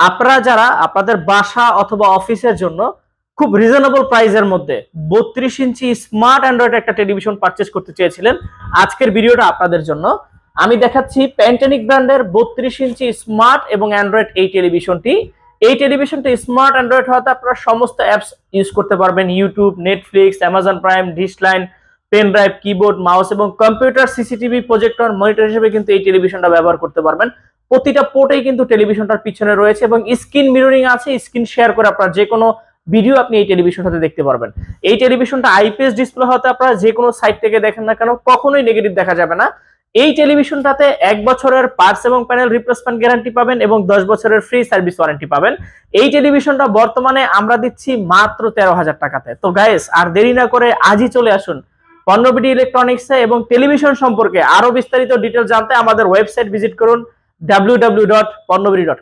আপনারা যারা আপনাদের বাসা অথবা অফিসের জন্য খুব রিজনেবল প্রাইসের মধ্যে বত্রিশ ইঞ্চি স্মার্ট অ্যান্ড্রয়েড একটা টেলিভিশন পারচেস করতে চেয়েছিলেন, আজকের ভিডিওটা আপনাদের জন্য। আমি দেখাচ্ছি প্যান্টেনিক ব্র্যান্ডের বত্রিশ ইঞ্চি স্মার্ট এবং অ্যান্ড্রয়েড এই টেলিভিশনটি এই টেলিভিশনটি স্মার্ট অ্যান্ড্রয়েড হওয়াতে আপনারা সমস্ত অ্যাপস ইউজ করতে পারবেন ইউটিউব নেটফ্লিক্স অ্যামাজন প্রাইম ডিসলাইন পেন ড্রাইভ কিবোর্ড মাউস এবং কম্পিউটার সিসিটিভি প্রজেক্টর মনিটর হিসেবে কিন্তু এই টেলিভিশনটা ব্যবহার করতে পারবেন। প্রতিটা পোর্টেই কিন্তু টেলিভিশনটার পিছনে রয়েছে এবং স্ক্রিন মিররিং আছে, স্ক্রিন শেয়ার করে আপনারা যে কোনো ভিডিও আপনি এই টেলিভিশনটাতে দেখতে পারবেন। এই টেলিভিশনটা আইপিএস ডিসপ্লে হতে আপনারা যে কোনো সাইট থেকে দেখেন না কেন, কখনোই নেগেটিভ দেখা যাবে না। এই টেলিভিশনটাতে এক বছরের পার্টস এবং প্যানেল রিপ্লেসমেন্ট গ্যারান্টি পাবেন এবং দশ বছরের ফ্রি সার্ভিস ওয়ারেন্টি পাবেন। এই টেলিভিশনটা বর্তমানে আমরা দিচ্ছি মাত্র তেরো হাজার টাকাতে। তো গাইস আর দেরি না করে আজই চলে আসুন পণ্যবিডি ইলেকট্রনিক্সে এবং টেলিভিশন সম্পর্কে আরও বিস্তারিত ডিটেল জানতে আমাদের ওয়েবসাইট ভিজিট করুন। www.পণ্যবিডি ডট